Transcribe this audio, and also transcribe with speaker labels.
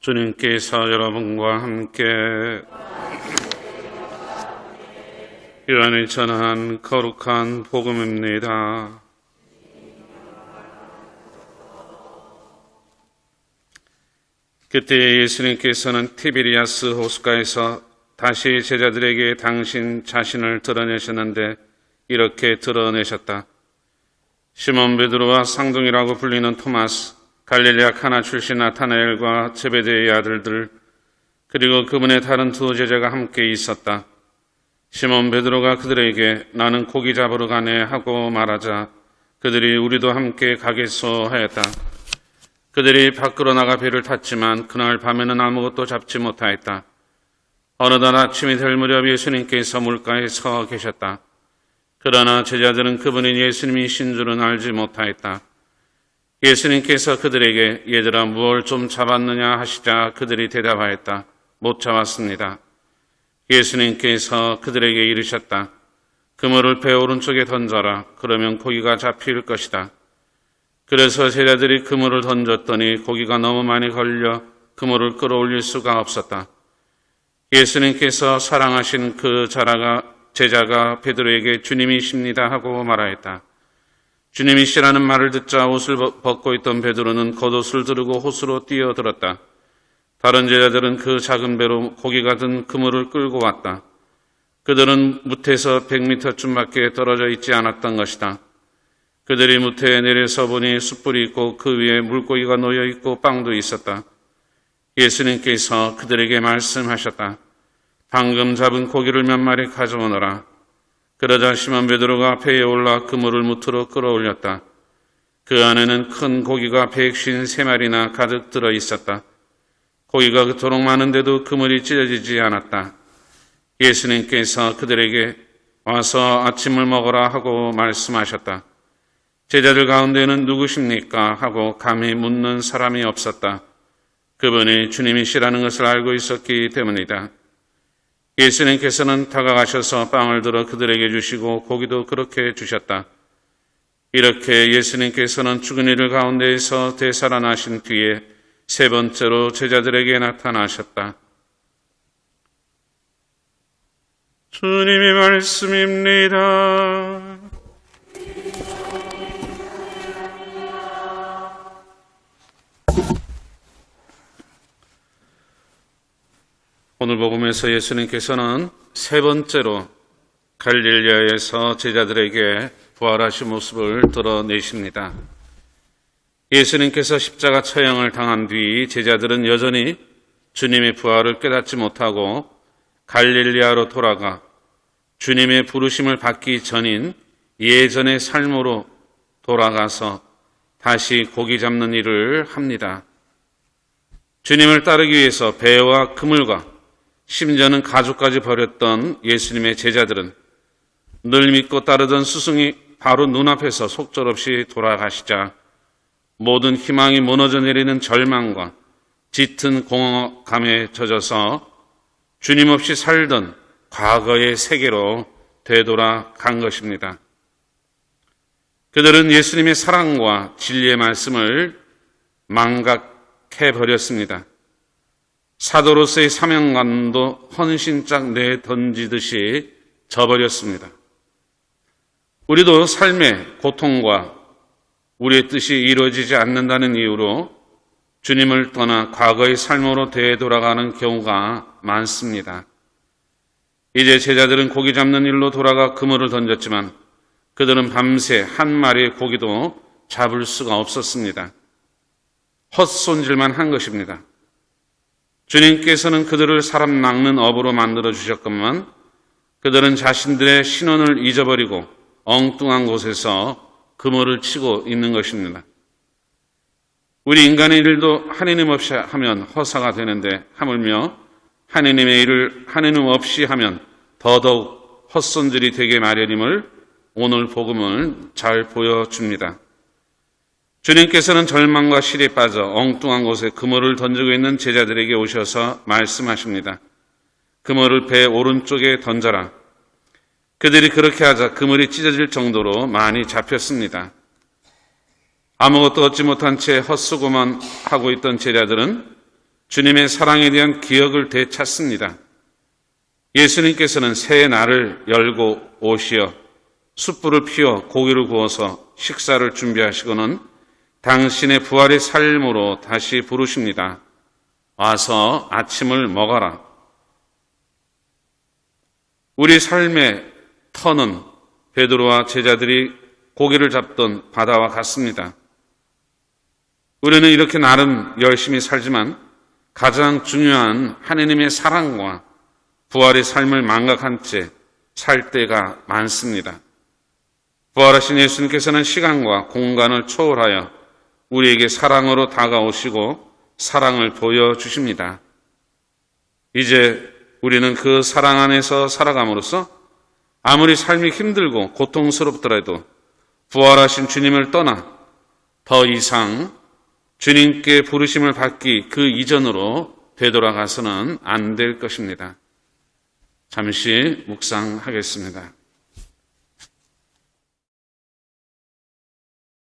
Speaker 1: 주님께서 여러분과 함께 요한이 전한 거룩한 복음입니다. 그때 예수님께서는 티베리아스 호숫가에서 다시 제자들에게 당신 자신을 드러내셨는데 이렇게 드러내셨다. 시몬 베드로와 상동이라고 불리는 토마스, 갈릴리아 카나 출신 나타나엘과 제베데의 아들들, 그리고 그분의 다른 두 제자가 함께 있었다. 시몬 베드로가 그들에게 나는 고기 잡으러 가네 하고 말하자 그들이 우리도 함께 가겠소 하였다. 그들이 밖으로 나가 배를 탔지만 그날 밤에는 아무것도 잡지 못하였다. 어느덧 아침이 될 무렵 예수님께서 물가에 서 계셨다. 그러나 제자들은 그분이 예수님이신 줄은 알지 못하였다. 예수님께서 그들에게 얘들아 무얼 좀 잡았느냐 하시자 그들이 대답하였다. 못 잡았습니다. 예수님께서 그들에게 이르셨다. 그물을 배 오른쪽에 던져라. 그러면 고기가 잡힐 것이다. 그래서 제자들이 그물을 던졌더니 고기가 너무 많이 걸려 그물을 끌어올릴 수가 없었다. 예수님께서 사랑하신 그 자라가 제자가 베드로에게 주님이십니다 하고 말하였다. 주님이 시라는 말을 듣자 옷을 벗고 있던 베드로는 겉옷을 두르고 호수로 뛰어들었다. 다른 제자들은 그 작은 배로 고기가 든 그물을 끌고 왔다. 그들은 무태에서 100m쯤 밖에 떨어져 있지 않았던 것이다. 그들이 무태에 내려서 보니 숯불이 있고 그 위에 물고기가 놓여 있고 빵도 있었다. 예수님께서 그들에게 말씀하셨다. 방금 잡은 고기를 몇 마리 가져오너라. 그러자 시몬 베드로가 배에 올라 그물을 무트로 끌어올렸다. 그 안에는 큰 고기가 백쉰 세 마리나 가득 들어 있었다. 고기가 그토록 많은데도 그물이 찢어지지 않았다. 예수님께서 그들에게 와서 아침을 먹어라 하고 말씀하셨다. 제자들 가운데는 누구십니까? 하고 감히 묻는 사람이 없었다. 그분이 주님이시라는 것을 알고 있었기 때문이다. 예수님께서는 다가가셔서 빵을 들어 그들에게 주시고 고기도 그렇게 주셨다. 이렇게 예수님께서는 죽은 이들 가운데에서 되살아나신 뒤에 세 번째로 제자들에게 나타나셨다. 주님의 말씀입니다. 오늘 복음에서 예수님께서는 세 번째로 갈릴리아에서 제자들에게 부활하신 모습을 드러내십니다. 예수님께서 십자가 처형을 당한 뒤 제자들은 여전히 주님의 부활을 깨닫지 못하고 갈릴리아로 돌아가 주님의 부르심을 받기 전인 예전의 삶으로 돌아가서 다시 고기 잡는 일을 합니다. 주님을 따르기 위해서 배와 그물과 심지어는 가족까지 버렸던 예수님의 제자들은 늘 믿고 따르던 스승이 바로 눈앞에서 속절없이 돌아가시자 모든 희망이 무너져 내리는 절망과 짙은 공허감에 젖어서 주님 없이 살던 과거의 세계로 되돌아간 것입니다. 그들은 예수님의 사랑과 진리의 말씀을 망각해 버렸습니다. 사도로서의 사명감도 헌신짝 내던지듯이 져버렸습니다. 우리도 삶의 고통과 우리의 뜻이 이루어지지 않는다는 이유로 주님을 떠나 과거의 삶으로 되돌아가는 경우가 많습니다. 이제 제자들은 고기 잡는 일로 돌아가 그물을 던졌지만 그들은 밤새 한 마리의 고기도 잡을 수가 없었습니다. 헛손질만 한 것입니다. 주님께서는 그들을 사람 낚는 업으로 만들어 주셨건만 그들은 자신들의 신원을 잊어버리고 엉뚱한 곳에서 그물을 치고 있는 것입니다. 우리 인간의 일도 하느님 없이 하면 허사가 되는데 하물며 하느님의 일을 하느님 없이 하면 더더욱 헛손질이 되게 마련임을 오늘 복음을 잘 보여줍니다. 주님께서는 절망과 실에 빠져 엉뚱한 곳에 그물을 던지고 있는 제자들에게 오셔서 말씀하십니다. 그물을 배 오른쪽에 던져라. 그들이 그렇게 하자 그물이 찢어질 정도로 많이 잡혔습니다. 아무것도 얻지 못한 채 헛수고만 하고 있던 제자들은 주님의 사랑에 대한 기억을 되찾습니다. 예수님께서는 새 날을 열고 오시어 숯불을 피워 고기를 구워서 식사를 준비하시고는 당신의 부활의 삶으로 다시 부르십니다. 와서 아침을 먹어라. 우리 삶의 터는 베드로와 제자들이 고기를 잡던 바다와 같습니다. 우리는 이렇게 나름 열심히 살지만 가장 중요한 하느님의 사랑과 부활의 삶을 망각한 채 살 때가 많습니다. 부활하신 예수님께서는 시간과 공간을 초월하여 우리에게 사랑으로 다가오시고 사랑을 보여주십니다. 이제 우리는 그 사랑 안에서 살아감으로써 아무리 삶이 힘들고 고통스럽더라도 부활하신 주님을 떠나 더 이상 주님께 부르심을 받기 그 이전으로 되돌아가서는 안 될 것입니다. 잠시 묵상하겠습니다.